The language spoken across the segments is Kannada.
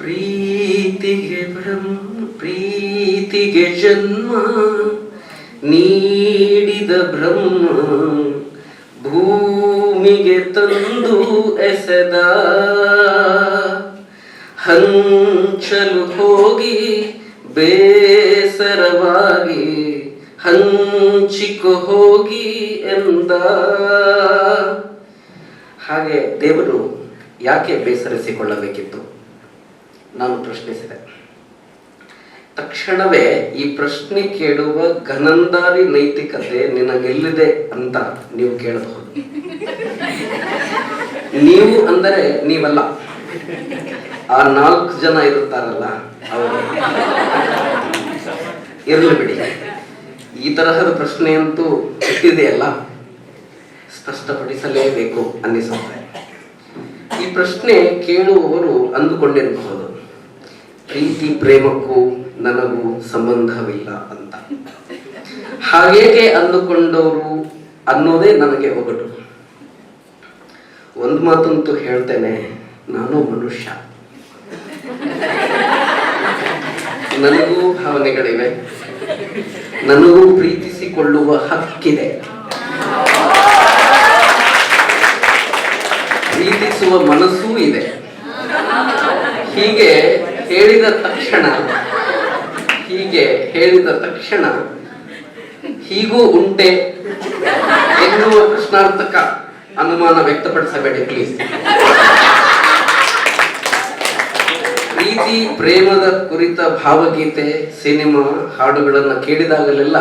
ಪ್ರೀತಿಗೆ ಬ್ರಹ್ಮ, ಪ್ರೀತಿಗೆ ಜನ್ಮ, ನೀಡಿದ ಬ್ರಹ್ಮ ಭೂಮಿಗೆ ತಂದು ಎಸೆದ. ಹಂಚಲು ಹೋಗಿ ಬೇಸರವಾಗಿ ಹಂಚಿಕೊ ಹೋಗಿ ಎಂದ. ಹಾಗೆ ದೇವರು ಯಾಕೆ ಬೇಸರಿಸಿಕೊಳ್ಳಬೇಕಿತ್ತು? ನಾನು ಪ್ರಶ್ನಿಸಿದೆ. ತಕ್ಷಣವೇ ಈ ಪ್ರಶ್ನೆ ಕೇಳುವ ಘನಂದಾರಿ ನೈತಿಕತೆ ನಿನಗೆಲ್ಲಿದೆ ಅಂತ ನೀವು ಕೇಳಬಹುದು. ನೀವು ಅಂದರೆ ನೀವಲ್ಲ. ಆ ನಾಲ್ಕು ಜನ ಇರುತ್ತಾರಲ್ಲ ಅವರು. ಇರಲಿ ಬಿಡಿ. ಈ ತರಹದ ಪ್ರಶ್ನೆಯಂತೂ ಇಟ್ಟಿದೆಯಲ್ಲ ಸ್ಪಷ್ಟಪಡಿಸಲೇಬೇಕು ಅನ್ನಿಸುತ್ತೆ. ಈ ಪ್ರಶ್ನೆ ಕೇಳುವವರು ಅಂದುಕೊಂಡಿರಬಹುದು. ಪ್ರೀತಿ ಪ್ರೇಮಕ್ಕೂ ನನಗೂ ಸಂಬಂಧವಿಲ್ಲ ಅಂತ. ಹಾಗೇಕೆ ಅಂದುಕೊಂಡವರು ಅನ್ನೋದೇ ನನಗೆ ಒಗಟು. ಒಂದು ಮಾತಂತೂ ಹೇಳ್ತೇನೆ, ನಾನು ಮನುಷ್ಯ. ನನಗೂ ಭಾವನೆಗಳಿವೆ. ನನಗೂ ಪ್ರೀತಿಸಿಕೊಳ್ಳುವ ಹಕ್ಕಿದೆ. ಪ್ರೀತಿಸುವ ಮನಸ್ಸೂ ಇದೆ. ಹೀಗೆ ಹೇಳಿದ ತಕ್ಷಣ, ಹೀಗೆ ಹೇಳಿದ ತಕ್ಷಣ, ಹೀಗೂ ಉಂಟೆ ಎನ್ನುವ ಪ್ರಶ್ನಾರ್ಥಕ ಅನುಮಾನ ವ್ಯಕ್ತಪಡಿಸಬೇಡಿ ಪ್ಲೀಸ್ ಪ್ರೀತಿ ಪ್ರೇಮದ ಕುರಿತ ಭಾವಗೀತೆ, ಸಿನಿಮಾ ಹಾಡುಗಳನ್ನು ಕೇಳಿದಾಗಲೆಲ್ಲ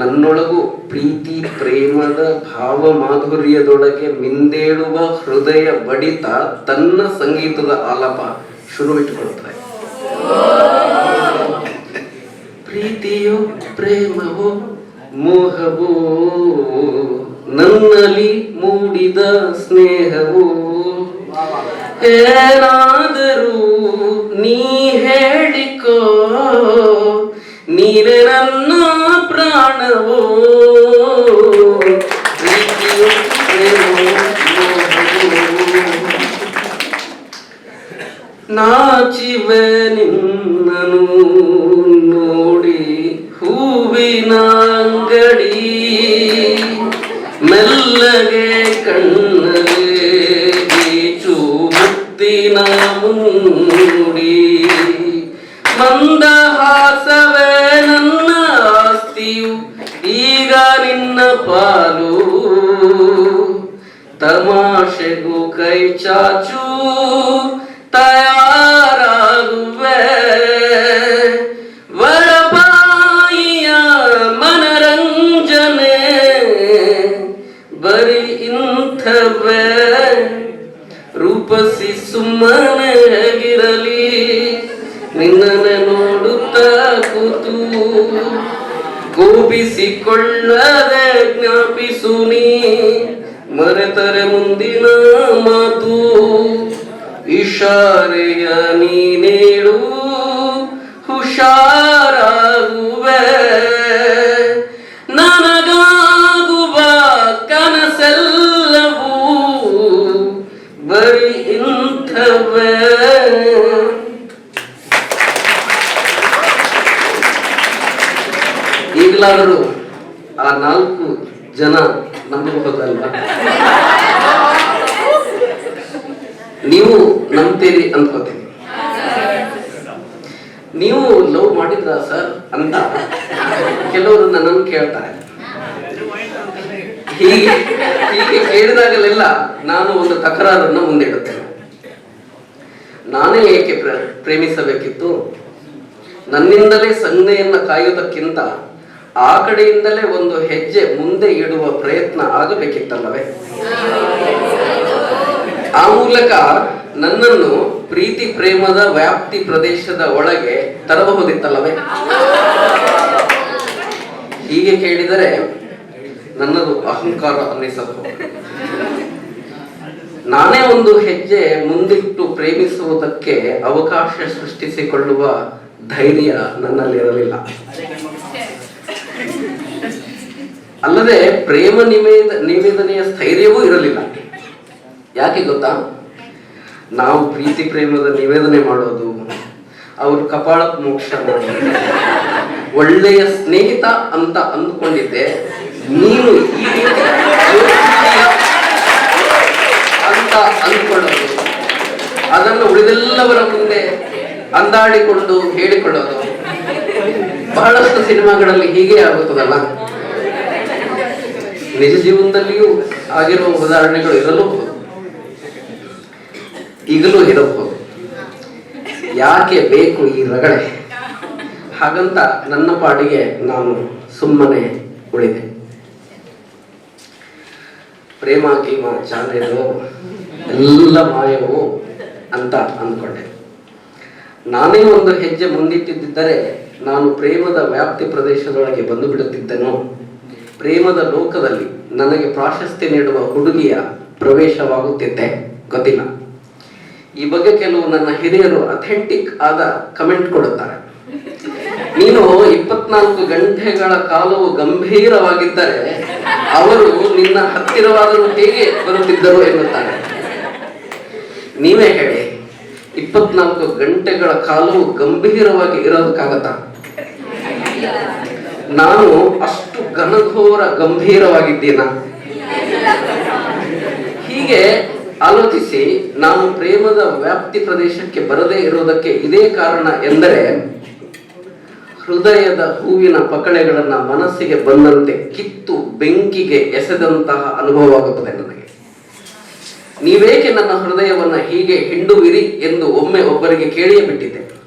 ನನ್ನೊಳಗೂ ಪ್ರೀತಿ ಪ್ರೇಮದ ಭಾವ ಮಾಧುರ್ಯದೊಳಗೆ ಮಿಂದೇಳುವ ಹೃದಯ ಬಡಿತ ತನ್ನ ಸಂಗೀತದ ಆಲಾಪ. ಶುರುವಿಟ್ಟುಕೊಳ್ಳುತ್ತದೆ ಪ್ರೀತಿಯು ಪ್ರೇಮವೋ ಮೋಹವೋ ನನ್ನಲ್ಲಿ ಮೂಡಿದ ಸ್ನೇಹವೋ ಏನಾದರೂ ನೀ ಹೇಳಿಕೋ ನೀನೆ ನನ್ನ ಪ್ರಾಣವೋ ನಾಚಿವೆ ನಿನ್ನನು ನೋಡಿ ಹೂವಿನ ಅಂಗಡಿ ಮೆಲ್ಲಗೆ ಕಣ್ಣಲ್ಲಿ ಈಚು ಮುತ್ತಿನ ಮೂಡಿ ಮಂದಹಾಸವೇ ನನ್ನ ಆಸ್ತಿಯು ಈಗ ನಿನ್ನ ಪಾಲು ತಮಾಷೆಗೂ ಕೈ ಚಾಚು ತಯಾರಾಗುವೆ. ವರಪಾಯಿಯ ಮನರಂಜನೆ ಬರೀ ಇಂಥವೇ. ರೂಪಸಿ ಸುಮ್ಮನೆಗಿರಲಿ ನಿನ್ನನೆ ನೋಡುತ್ತಾ ಕೂತು. ಕೋಪಿಸಿಕೊಳ್ಳದೆ ಜ್ಞಾಪಿಸು ನೀ, ಮರೆತರೆ ಮುಂದಿನ ಮಾತು. ಇಶಾರೆಯ ನೀನೇಳು ಹುಷಾರಾಗುವೆ. ನನಗಾಗುವ ಕನಸೆಲ್ಲವೂ ಬರೀ ಇಂಥವೇ. ಈಗಲಾದರೂ ಆ ನಾಲ್ಕು ಜನ ನಂಬಬಹುದಲ್ವಾ ನೀವು ನಂಬ್ತೀರಿ ಅನ್ಕೋತೀನಿ ನೀವು ಲವ್ ಮಾಡಿದ್ರ ಸರ್ ಅಂತ ಕೆಲವರು ನನ್ನನ್ನು ಕೇಳ್ತಾರೆ. ಹೀಗೆ ಹೀಗೆ ಕೇಳಿದಾಗಲೆಲ್ಲ ನಾನು ಒಂದು ತಕರಾರನ್ನು ಮುಂದಿಡುತ್ತೇನೆ. ನಾನೇ ಏಕೆ ಪ್ರ- ಪ್ರೇಮಿಸಬೇಕಿತ್ತು? ನನ್ನಿಂದಲೇ ಸಂಜ್ಞೆಯನ್ನ ಕಾಯುವುದಕ್ಕಿಂತ ಆ ಕಡೆಯಿಂದಲೇ ಒಂದು ಹೆಜ್ಜೆ ಮುಂದೆ ಇಡುವ ಪ್ರಯತ್ನ ಆಗಬೇಕಿತ್ತಲ್ಲವೇ? ಆ ಮೂಲಕ ನನ್ನನ್ನು ಪ್ರೀತಿ ಪ್ರೇಮದ ವ್ಯಾಪ್ತಿ ಪ್ರದೇಶದ ಒಳಗೆ ತರಬಹುದಿತ್ತಲ್ಲವೇ ಹೀಗೆ ಕೇಳಿದರೆ ನನ್ನದು ಅಹಂಕಾರ ಅನ್ನಿಸಬಹುದು. ನಾನೇ ಒಂದು ಹೆಜ್ಜೆ ಮುಂದಿಟ್ಟು ಪ್ರೇಮಿಸುವುದಕ್ಕೆ ಅವಕಾಶ ಸೃಷ್ಟಿಸಿಕೊಳ್ಳುವ ಧೈರ್ಯ ನನ್ನಲ್ಲಿರಲಿಲ್ಲ. ಅಲ್ಲದೆ ಪ್ರೇಮ ನಿವೇದ ನಿವೇದನೆಯ ಸ್ಥೈರ್ಯವೂ ಇರಲಿಲ್ಲ. ಯಾಕೆ ಗೊತ್ತಾ? ನಾವು ಪ್ರೀತಿ ಪ್ರೇಮದ ನಿವೇದನೆ ಮಾಡೋದು ಅವರು ಕಪಾಳ ಮೋಕ್ಷ ಒಳ್ಳೆಯ ಸ್ನೇಹಿತ ಅಂತ ಅಂದ್ಕೊಂಡಿದ್ದೆ. ನೀನು ಈ ಅಂತ ಅಂದ್ಕೊಳ್ಳೋದು. ಅದನ್ನು ಉಳಿದೆಲ್ಲವರ ಮುಂದೆ ಅಂದಾಡಿಕೊಂಡು ಹೇಳಿಕೊಳ್ಳೋದು. ಬಹಳಷ್ಟು ಸಿನಿಮಾಗಳಲ್ಲಿ ಹೀಗೆ ಆಗುತ್ತದಲ್ಲ? ನಿಜ ಜೀವನದಲ್ಲಿಯೂ ಆಗಿರುವ ಉದಾಹರಣೆಗಳು ಇರಲೂಬಹುದು ಈಗಲೂ ಇರಬಹುದು ಯಾಕೆ ಬೇಕು ಈ ರಗಳೆ? ಹಾಗಂತ ನನ್ನ ಪಾಡಿಗೆ ನಾನು ಸುಮ್ಮನೆ ಉಳಿದೆ. ಪ್ರೇಮ ಗೀಮ ಚಾನೆಲು ಎಲ್ಲ ಮಾಯವು ಅಂತ ಅಂದ್ಕೊಂಡೆ. ನಾನೇ ಒಂದು ಹೆಜ್ಜೆ ಮುಂದಿಟ್ಟಿದ್ದರೆ ನಾನು ಪ್ರೇಮದ ವ್ಯಾಪ್ತಿ ಪ್ರದೇಶದೊಳಗೆ ಬಂದು ಬಿಡುತ್ತಿದ್ದೆನೋ? ಪ್ರೇಮದ ಲೋಕದಲ್ಲಿ ನನಗೆ ಪ್ರಾಶಸ್ತ್ಯ ನೀಡುವ ಹುಡುಗಿಯ ಪ್ರವೇಶವಾಗುತ್ತಿದ್ದೆ? ಗೊತ್ತಿಲ್ಲ. ಈ ಬಗ್ಗೆ ಕೆಲವು ನನ್ನ ಹಿರಿಯರು ಅಥೆಂಟಿಕ್ ಆದ ಕಮೆಂಟ್ ಕೊಡುತ್ತಾರೆ. ನೀನು ಇಪ್ಪತ್ನಾಲ್ಕು ಗಂಟೆಗಳ ಕಾಲವು ಗಂಭೀರವಾಗಿದ್ದರೆ ಅವರು ನಿನ್ನ ಹತ್ತಿರವಾದರೂ ಹೇಗೆ ಬರುತ್ತಿದ್ದರು ಎನ್ನುತ್ತಾರೆ. ನೀವೇ ಹೇಳಿ, ಇಪ್ಪತ್ನಾಲ್ಕು ಗಂಟೆಗಳ ಕಾಲವು ಗಂಭೀರವಾಗಿ ಇರೋದಕ್ಕಾಗತ್ತಾ? ನಾನು ಅಷ್ಟು ಘನಘೋರ ಗಂಭೀರವಾಗಿದ್ದೀನ? ಹೀಗೆ ಆಲೋಚಿಸಿ ನಾವು ಪ್ರೇಮದ ವ್ಯಾಪ್ತಿ ಪ್ರದೇಶಕ್ಕೆ ಬರದೇ ಇರುವುದಕ್ಕೆ ಇದೇ ಕಾರಣ ಎಂದರೆ, ಹೃದಯದ ಹೂವಿನ ಪಕಳೆಗಳನ್ನ ಮನಸ್ಸಿಗೆ ಬಂದಂತೆ ಕಿತ್ತು ಬೆಂಕಿಗೆ ಎಸೆದಂತಹ ಅನುಭವವಾಗುತ್ತದೆ ನನಗೆ. ನೀವೇಕೆ ನನ್ನ ಹೃದಯವನ್ನ ಹೀಗೆ ಹಿಂಡುವಿರಿ ಎಂದು ಒಮ್ಮೆ ಒಬ್ಬರಿಗೆ ಕೇಳಿಯೇ ಬಿಟ್ಟಿದ್ದೆ.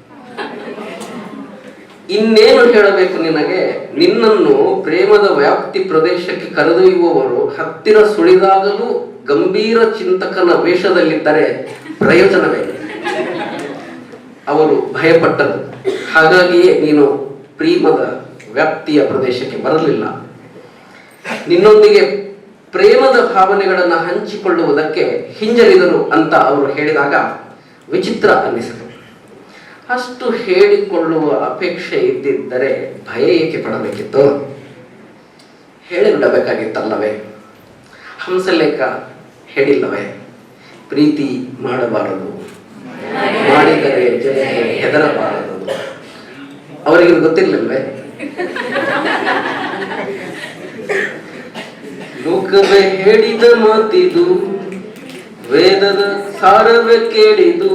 ಇನ್ನೇನು ಹೇಳಬೇಕು ನಿನಗೆ? ನಿನ್ನನ್ನು ಪ್ರೇಮದ ವ್ಯಾಪ್ತಿ ಪ್ರದೇಶಕ್ಕೆ ಕರೆದೊಯ್ಯುವವರು ಹತ್ತಿರ ಸುಳಿದಾಗಲೂ ಗಂಭೀರ ಚಿಂತಕನ ವೇಷದಲ್ಲಿದ್ದರೆ ಪ್ರಯೋಜನವೇ? ಅವರು ಭಯಪಟ್ಟರು. ಹಾಗಾಗಿಯೇ ನೀನು ಪ್ರೇಮದ ವ್ಯಾಪ್ತಿಯ ಪ್ರದೇಶಕ್ಕೆ ಬರಲಿಲ್ಲ. ನಿನ್ನೊಂದಿಗೆ ಪ್ರೇಮದ ಭಾವನೆಗಳನ್ನು ಹಂಚಿಕೊಳ್ಳುವುದಕ್ಕೆ ಹಿಂಜರಿದರು ಅಂತ ಅವರು ಹೇಳಿದಾಗ ವಿಚಿತ್ರ ಅನ್ನಿಸಿತು. ಅಷ್ಟು ಹೇಳಿಕೊಳ್ಳುವ ಅಪೇಕ್ಷೆ ಇದ್ದಿದ್ದರೆ ಭಯ ಏಕೆ ಪಡಬೇಕಿತ್ತು? ಹೇಳಿಬಿಡಬೇಕಾಗಿತ್ತಲ್ಲವೇ? ಹಂಸಲೇಖ ಹೇಳಿಲ್ಲವೇ? ಪ್ರೀತಿ ಮಾಡಬಾರದು. ಮಾಡಿದರೆ ಜನ ಹೆದರಬಾರದು. ಅವರಿಗೆ ಗೊತ್ತಿರ್ಲಿಲ್ವೇ? ಲೋಕವೇ ಹೇಳಿದ ಮಾತಿದು, ವೇದದ ಸಾರವೇ ಕೇಳಿದು,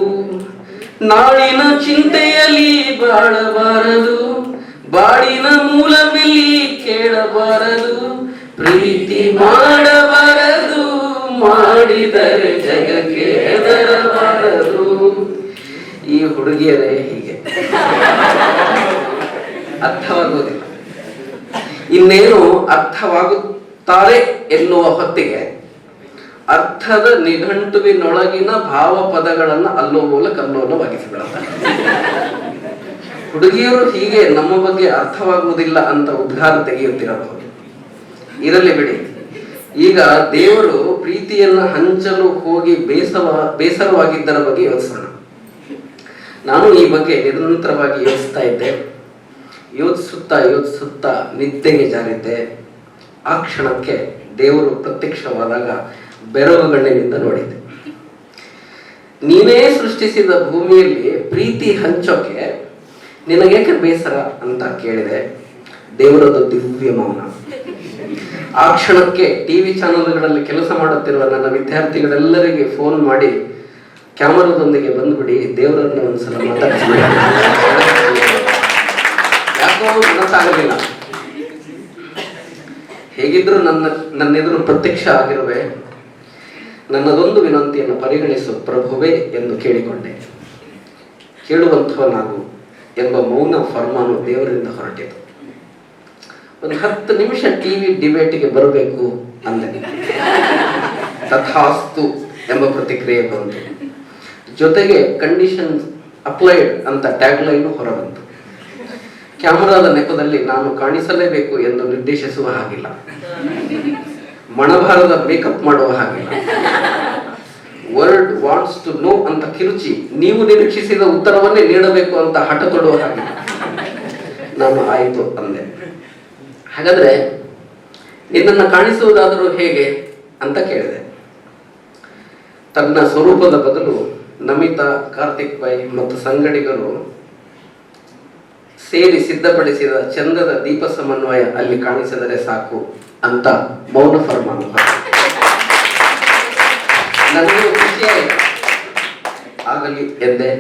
ನಾಳಿನ ಚಿಂತೆಯಲ್ಲಿ ಬಾಳಬಾರದು, ಬಾಳಿನ ಮೂಲವಿಲ್ಲಿ ಕೇಳಬಾರದು. ಪ್ರೀತಿ ಮಾಡಬಾರದು ಮಾಡಿದರೆ ಜಗಕ್ಕೆ ಹೆದರಬಾರದು ಈ ಹುಡುಗಿಯರೇ ಹೀಗೆ. ಅರ್ಥವಾಗುವುದಿಲ್ಲ ಇನ್ನೇನು ಅರ್ಥವಾಗುತ್ತಾರೆ ಎನ್ನುವ ಹೊತ್ತಿಗೆ ಅರ್ಥದ ನಿಘಂಟುವಿನೊಳಗಿನ ಭಾವ ಪದಗಳನ್ನು ಅಲ್ಲೋ ಮೂಲಕ ಕಲ್ಲೋಲವಾಗಿಸಿಬಿಡುತ್ತಾರೆ ಹುಡುಗಿಯರು ಹೀಗೆ ನಮ್ಮ ಬಗ್ಗೆ ಅರ್ಥವಾಗುವುದಿಲ್ಲ ಅಂತ ಉದ್ಘಾರ ತೆಗೆಯುತ್ತಿರಬಹುದು. ಇರಲಿ ಬಿಡಿ. ಈಗ ದೇವರು ಪ್ರೀತಿಯನ್ನ ಹಂಚಲು ಹೋಗಿ ಬೇಸವ, ಬೇಸರವಾಗಿದ್ದರ ಬಗ್ಗೆ ಯೋಚಿಸೋಣ. ನಾನು ಈ ಬಗ್ಗೆ ನಿರಂತರವಾಗಿ ಯೋಚಿಸ್ತಾ ಇದ್ದೆ. ಯೋಚಿಸುತ್ತಾ ಯೋಚಿಸುತ್ತಾ ನಿದ್ದೆಗೆ ಜಾರಿದ್ದೆ. ಆ ಕ್ಷಣಕ್ಕೆ ದೇವರು ಪ್ರತ್ಯಕ್ಷವಾದಾಗ ಬೆರಗುಗಣ್ಣಿನಿಂದ ನೋಡಿದ್ದೆ ನೀನೇ ಸೃಷ್ಟಿಸಿದ ಭೂಮಿಯಲ್ಲಿ ಪ್ರೀತಿ ಹಂಚೋಕೆ ನಿನಗೇಕೆ ಬೇಸರ ಅಂತ ಕೇಳಿದೆ. ದೇವರದ್ದು ದಿವ್ಯ ಮೌನ. ಆ ಕ್ಷಣಕ್ಕೆ ಟಿವಿ ಚಾನೆಲ್ಗಳಲ್ಲಿ ಕೆಲಸ ಮಾಡುತ್ತಿರುವ ನನ್ನ ವಿದ್ಯಾರ್ಥಿಗಳೆಲ್ಲರಿಗೆ ಫೋನ್ ಮಾಡಿ ಕ್ಯಾಮರಾದೊಂದಿಗೆ ಬಂದ್ಬಿಡಿ, ದೇವರನ್ನ ಒಂದ್ಸಲ ಮಾತಾಡಿಸ್ಬಿಡಿ. ಯಾಕೋ ಮನಸ್ಸಾಗಲಿಲ್ಲ. ಹೇಗಿದ್ರು ನನ್ನ, ನನ್ನೆದುರು ಪ್ರತ್ಯಕ್ಷ ಆಗಿರುವೆ. ನನ್ನದೊಂದು ವಿನಂತಿಯನ್ನು ಪರಿಗಣಿಸು ಪ್ರಭುವೇ ಎಂದು ಕೇಳಿಕೊಂಡೆ. ಕೇಳುವಂಥವನಾಗು ಎಂಬ ಮೌನ ಫರ್ಮಾನು ದೇವರಿಂದ ಹೊರಟಿತು. ಒಂದು ಹತ್ತು ನಿಮಿಷ ಟಿವಿ ಡಿಬೇಟ್ಗೆ ಬರಬೇಕು ಅಂದೆ ತಥಾಸ್ತು ಎಂಬ ಪ್ರತಿಕ್ರಿಯೆ ಬಂತು. ಜೊತೆಗೆ ಕಂಡೀಷನ್ ಅಪ್ಲೈಡ್ ಅಂತ ಟ್ಯಾಗ್ ಲೈನ್ ಹೊರಬಂತು. ಕ್ಯಾಮರಾದ ನೆಪದಲ್ಲಿ ನಾನು ಕಾಣಿಸಲೇಬೇಕು ಎಂದು ನಿರ್ದೇಶಿಸುವ ಹಾಗಿಲ್ಲ. ಮಣಭಾರದ ಮೇಕಪ್ ಮಾಡುವ ಹಾಗಿಲ್ಲ. ವರ್ಲ್ಡ್ ವಾಂಟ್ಸ್ ಟು ನೋ ಅಂತ ಕಿರುಚಿ, ನೀವು ನಿರೀಕ್ಷಿಸಿದ ಉತ್ತರವನ್ನೇ ನೀಡಬೇಕು ಅಂತ ಹಠ ತೊಡುವ ಹಾಗಿಲ್ಲ. ನಾನು ಆಯಿತು ಅಂದೆ. ಹಾಗಾದ್ರೆ ನಿನ್ನನ್ನು ಕಾಣಿಸುವುದಾದರೂ ಹೇಗೆ ಅಂತ ಕೇಳಿದೆ. ತನ್ನ ಸ್ವರೂಪದ ಬದಲು ನಮಿತಾ, ಕಾರ್ತಿಕ್ ಬೈ ಮತ್ತು ಸಂಗಡಿಗರು ಸೇರಿ ಸಿದ್ಧಪಡಿಸಿದ ಚಂದದ ದೀಪ ಸಮನ್ವಯ ಅಲ್ಲಿ ಕಾಣಿಸಿದರೆ ಸಾಕು ಅಂತ ಮೌನ ಫರ್ಮಾನ ನನಗೆ ಆಗಲಿ ಎಂದೇ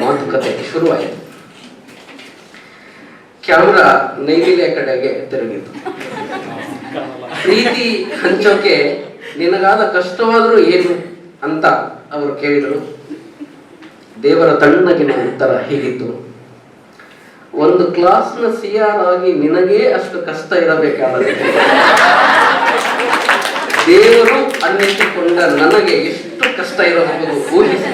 ಮಾತುಕತೆ ಶುರುವಾಯಿತು. ಕ್ಯಾಮ್ರಾ ನೈವೇದ್ಯ ಕಡೆಗೆ ತಿರುಗಿತು ಪ್ರೀತಿ ಹಂಚೋಕೆ ನಿನಗಾದ ಕಷ್ಟವಾದರೂ ಏನು ಅಂತ ಅವರು ಕೇಳಿದರು. ದೇವರ ತಣ್ಣಗಿನ ಉತ್ತರ ಹೀಗಿತ್ತು. ಒಂದು ಕ್ಲಾಸ್ನ ಸಿ ಆರ್ ಆಗಿ ನಿನಗೇ ಅಷ್ಟು ಕಷ್ಟ ಇರಬೇಕಾದರೆ ದೇವರು ಅನ್ನಿಸಿಕೊಂಡ ನನಗೆ ಎಷ್ಟು ಕಷ್ಟ ಇರಬಹುದು ಊಹಿಸಿ.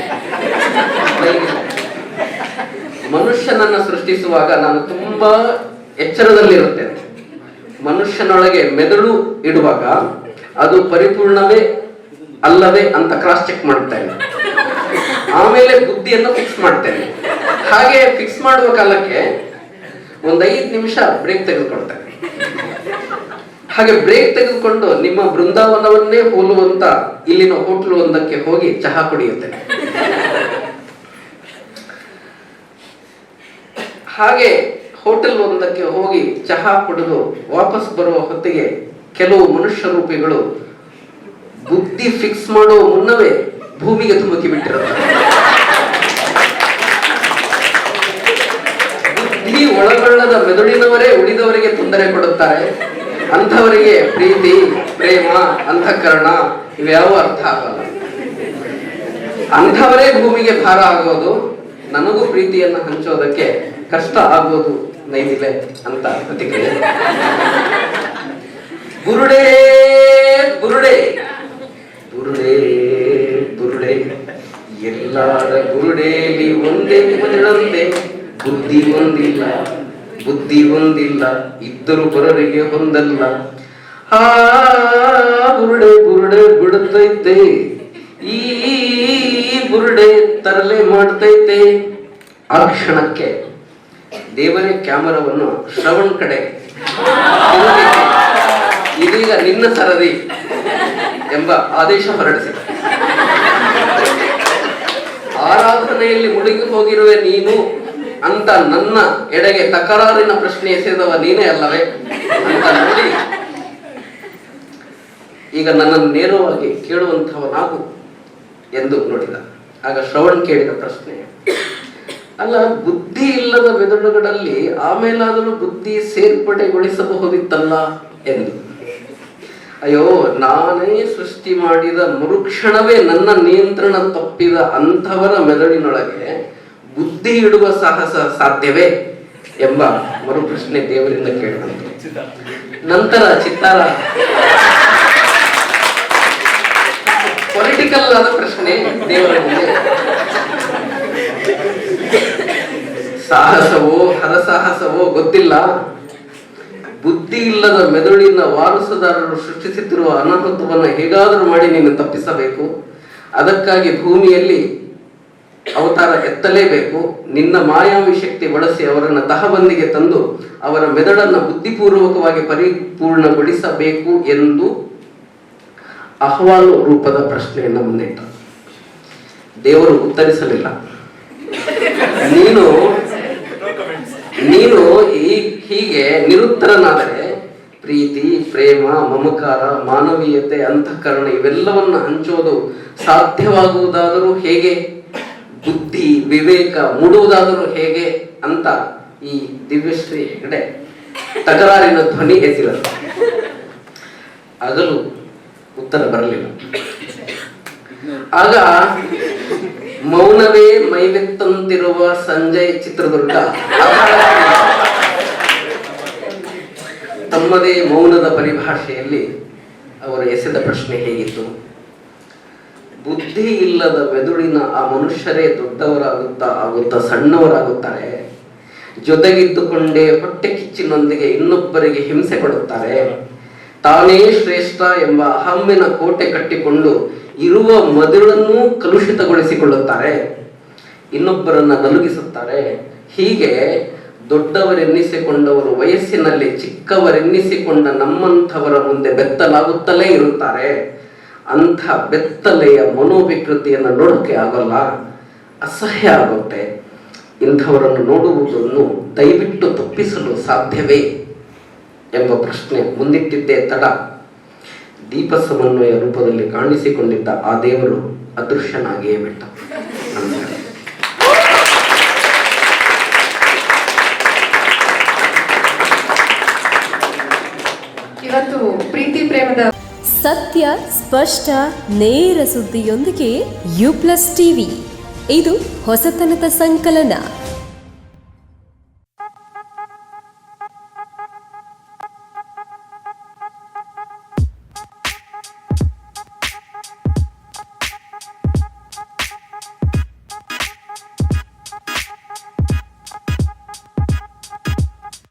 ಮನುಷ್ಯನನ್ನ ಸೃಷ್ಟಿಸುವಾಗ ನಾನು ತುಂಬಾ ಎಚ್ಚರದಲ್ಲಿರುತ್ತೇನೆ. ಮನುಷ್ಯನೊಳಗೆ ಮೆದುಳು ಇಡುವಾಗ ಅದು ಪರಿಪೂರ್ಣವೇ ಅಲ್ಲವೇ ಅಂತ ಕ್ರಾಸ್ ಚೆಕ್ ಮಾಡ್ತೇನೆ ಆಮೇಲೆ ಬುದ್ಧಿಯನ್ನು ಫಿಕ್ಸ್ ಮಾಡ್ತೇನೆ. ಹಾಗೆ ಫಿಕ್ಸ್ ಮಾಡುವ ಕಾಲಕ್ಕೆ ಒಂದ್ ಐದು ನಿಮಿಷ ಬ್ರೇಕ್ ತೆಗೆದುಕೊಳ್ತೇನೆ. ಹಾಗೆ ಬ್ರೇಕ್ ತೆಗೆದುಕೊಂಡು ನಿಮ್ಮ ಬೃಂದಾವನವನ್ನೇ ಹೋಲುವಂತ ಇಲ್ಲಿನ ಹೋಟ್ಲು ಒಂದಕ್ಕೆ ಹೋಗಿ ಚಹಾ ಕುಡಿಯುತ್ತೇನೆ. ಹಾಗೆ ಹೋಟೆಲ್ ಒಂದಕ್ಕೆ ಹೋಗಿ ಚಹಾ ಕುಡಿದು ವಾಪಸ್ ಬರುವ ಹೊತ್ತಿಗೆ ಕೆಲವು ಮನುಷ್ಯ ರೂಪಿಗಳು ಬುದ್ಧಿ ಫಿಕ್ಸ್ ಮಾಡುವ ಮುನ್ನವೇ ಭೂಮಿಗೆ ತುಮುಕಿ ಬಿಟ್ಟಿರುತ್ತಾರೆ. ಬುದ್ಧಿ ಒಳಗೊಳ್ಳದ ಮೆದುಳಿನವರೇ ಉಳಿದವರಿಗೆ ತೊಂದರೆ ಕೊಡುತ್ತಾರೆ. ಅಂಥವರಿಗೆ ಪ್ರೀತಿ, ಪ್ರೇಮ, ಅಂತಃಕರಣ ಇವ್ಯಾವ ಅರ್ಥ ಆಗಲ್ಲ. ಅಂಥವರೇ ಭೂಮಿಗೆ ಭಾರ ಆಗೋದು, ನನಗೂ ಪ್ರೀತಿಯನ್ನು ಹಂಚೋದಕ್ಕೆ ಕಷ್ಟ ಆಗೋದು ನೈದಿಲೆ ಅಂತ ಪ್ರತಿಕ್ರಿಯೆ. ಬುರುಡೆ ಬುರುಡೆ ಬುರುಡೆ ಬುರುಡೆ. ಎಲ್ಲಾದ ಗುರುಡೇಲಿ ಒಂದೇ ಮನೆಯಂತೆ ಬುದ್ಧಿ ಒಂದಿಲ್ಲ ಬುದ್ಧಿ ಒಂದಿಲ್ಲ, ಇದ್ದರೂ ಪರರಿಗೆ ಹೊಂದಲ್ಲ ಆ ಬುರುಡೆ ಬುರುಡೆ ಬಿಡುತ್ತೈತೆ. ಈ ಬುರುಡೆ ತರಲೆ ಮಾಡ್ತೈತೆ. ಆ ಕ್ಷಣಕ್ಕೆ ದೇವರೇ ಕ್ಯಾಮರಾವನ್ನು ಶ್ರವಣ್ ಕಡೆ. ಇದೀಗ ನಿನ್ನ ಸರದಿ ಎಂಬ ಆದೇಶ ಹೊರಡಿಸಿದ ಆರಾಧನೆಯಲ್ಲಿ ಮುಳುಗಿ ಹೋಗಿರುವೆ ನೀನು ಅಂತ ನನ್ನ ಎಡೆಗೆ ತಕರಾರಿನ ಪ್ರಶ್ನೆ ಎಸೆದವ ನೀನೇ ಅಲ್ಲವೇ? ಅಂತ ನೋಡಿ. ಈಗ ನನ್ನನ್ನು ನೇರವಾಗಿ ಕೇಳುವಂಥವನಾಗು ಎಂದು ನೋಡಿದ. ಆಗ ಶ್ರವಣ್ ಕೇಳಿದ ಪ್ರಶ್ನೆ ಅಲ್ಲ, ಬುದ್ಧಿ ಇಲ್ಲದ ಮೆದುಳುಗಳಲ್ಲಿ ಆಮೇಲಾದರೂ ಬುದ್ಧಿ ಸೇರ್ಪಡೆಗೊಳಿಸಬಹುದಿತ್ತಲ್ಲ ಎಂದು. ಅಯ್ಯೋ, ನಾನೇ ಸೃಷ್ಟಿ ಮಾಡಿದ ಮರುಕ್ಷಣವೇ ನನ್ನ ನಿಯಂತ್ರಣ ತಪ್ಪಿದ ಅಂಥವರ ಮೆದುಳಿನೊಳಗೆ ಬುದ್ಧಿ ಇಡುವ ಸಾಹಸ ಸಾಧ್ಯವೇ ಎಂಬ ಮರುಪ್ರಶ್ನೆ ದೇವರಿಂದ ಕೇಳಿದಂತೆ ನಂತರ ಚಿತ್ತಾರ. ಪೊಲಿಟಿಕಲ್ ಆದ ಪ್ರಶ್ನೆ ದೇವರ ಮುಂದೆ. ಸಾಹಸವೋ, ಹರಸಾಹಸವೋ ಗೊತ್ತಿಲ್ಲ. ಬುದ್ಧಿ ಇಲ್ಲದ ಮೆದುಳಿನ ವಾರಸುದಾರರು ಸೃಷ್ಟಿಸುತ್ತಿರುವ ಅನಾಹುತವನ್ನು ಹೇಗಾದರೂ ಮಾಡಿ ನೀನು ತಪ್ಪಿಸಬೇಕು. ಅದಕ್ಕಾಗಿ ಭೂಮಿಯಲ್ಲಿ ಅವತಾರ ಎತ್ತಲೇಬೇಕು. ನಿನ್ನ ಮಾಯಾವಿ ಶಕ್ತಿ ಬಳಸಿ ಅವರನ್ನ ತಹಬಂದಿಗೆ ತಂದು ಅವರ ಮೆದುಳನ್ನು ಬುದ್ಧಿಪೂರ್ವಕವಾಗಿ ಪರಿಪೂರ್ಣಗೊಳಿಸಬೇಕು ಎಂದು ಅಹವಾಲು ರೂಪದ ಪ್ರಶ್ನೆಯನ್ನು ಮುಂದಿಟ್ಟ ದೇವರು ಉತ್ತರಿಸಲಿಲ್ಲ. ನೀನು ನೀನು ಈ ಹೀಗೆ ನಿರುತ್ತರನಾದರೆ, ಪ್ರೀತಿ, ಪ್ರೇಮ, ಮಮಕಾರ, ಮಾನವೀಯತೆ, ಅಂತಃಕರಣ ಇವೆಲ್ಲವನ್ನ ಹಂಚೋದು ಸಾಧ್ಯವಾಗುವುದಾದರೂ ಹೇಗೆ? ಬುದ್ಧಿ, ವಿವೇಕ ಮೂಡುವುದಾದರೂ ಹೇಗೆ ಅಂತ ಈ ದಿವ್ಯಶ್ರೀ ಹೆಗಡೆ ತಕರಾರಿನ ಧ್ವನಿ ಎತ್ತಿದರು ಆಗಲೂ ಉತ್ತರ ಬರಲಿಲ್ಲ. ಆಗ ಮೌನವೇ ಮೈವೆತ್ತಂತಿರುವ ಸಂಜಯ್ ಚಿತ್ರದುರ್ಗ. ತಮ್ಮದೇ ಮೌನದ ಪರಿಭಾಷೆಯಲ್ಲಿ ಅವರು ಎಸೆದ ಪ್ರಶ್ನೆ ಹೇಗಿತ್ತು? ಬುದ್ಧಿ ಇಲ್ಲದ ಮೆದುಳಿನ ಆ ಮನುಷ್ಯರೇ ದೊಡ್ಡವರಾಗುತ್ತಾ ಆಗುತ್ತಾ ಸಣ್ಣವರಾಗುತ್ತಾರೆ? ಜೊತೆಗಿದ್ದುಕೊಂಡೇ ಹೊಟ್ಟೆ ಕಿಚ್ಚಿನೊಂದಿಗೆ ಇನ್ನೊಬ್ಬರಿಗೆ ಹಿಂಸೆ ಕೊಡುತ್ತಾರೆ? ತಾನೇ ಶ್ರೇಷ್ಠ ಎಂಬ ಅಹಮ್ಮಿನ ಕೋಟೆ ಕಟ್ಟಿಕೊಂಡು ಇರುವ ಮದುಳನ್ನು ಕಲುಷಿತಗೊಳಿಸಿಕೊಳ್ಳುತ್ತಾರೆ, ಇನ್ನೊಬ್ಬರನ್ನ ನಲುಗಿಸುತ್ತಾರೆ. ಹೀಗೆ ದೊಡ್ಡವರೆನ್ನಿಸಿಕೊಂಡವರು ವಯಸ್ಸಿನಲ್ಲಿ ಚಿಕ್ಕವರೆನ್ನಿಸಿಕೊಂಡ ನಮ್ಮಂಥವರ ಮುಂದೆ ಬೆತ್ತಲಾಗುತ್ತಲೇ ಇರುತ್ತಾರೆ. ಅಂಥ ಬೆತ್ತಲೆಯ ಮನೋವಿಕೃತಿಯನ್ನು ನೋಡೋಕೆ ಆಗೋಲ್ಲ, ಅಸಹ್ಯ ಆಗುತ್ತೆ. ಇಂಥವರನ್ನು ನೋಡುವುದನ್ನು ದಯವಿಟ್ಟು ತಪ್ಪಿಸಲು ಸಾಧ್ಯವೇ ಎಂಬ ಪ್ರಶ್ನೆ ಮುಂದಿಟ್ಟಿದ್ದೇ ತಡ. ದೀಪ ಸಮನ್ವಯ ರೂಪದಲ್ಲಿ ಕಾಣಿಸಿಕೊಂಡಿದ್ದ ಆ ದೇವರು ಅದೃಶ್ಯನಾಗಿಯೇ ಬಿಟ್ಟ. ಇವತ್ತು ಪ್ರೀತಿ ಪ್ರೇಮದ ಸತ್ಯ ಸ್ಪಷ್ಟ ನೇರ ಸುದ್ದಿಯೊಂದಿಗೆ ಯು ಪ್ಲಸ್ ಟಿವಿ ಇದು ಹೊಸತನದ ಸಂಕಲನ.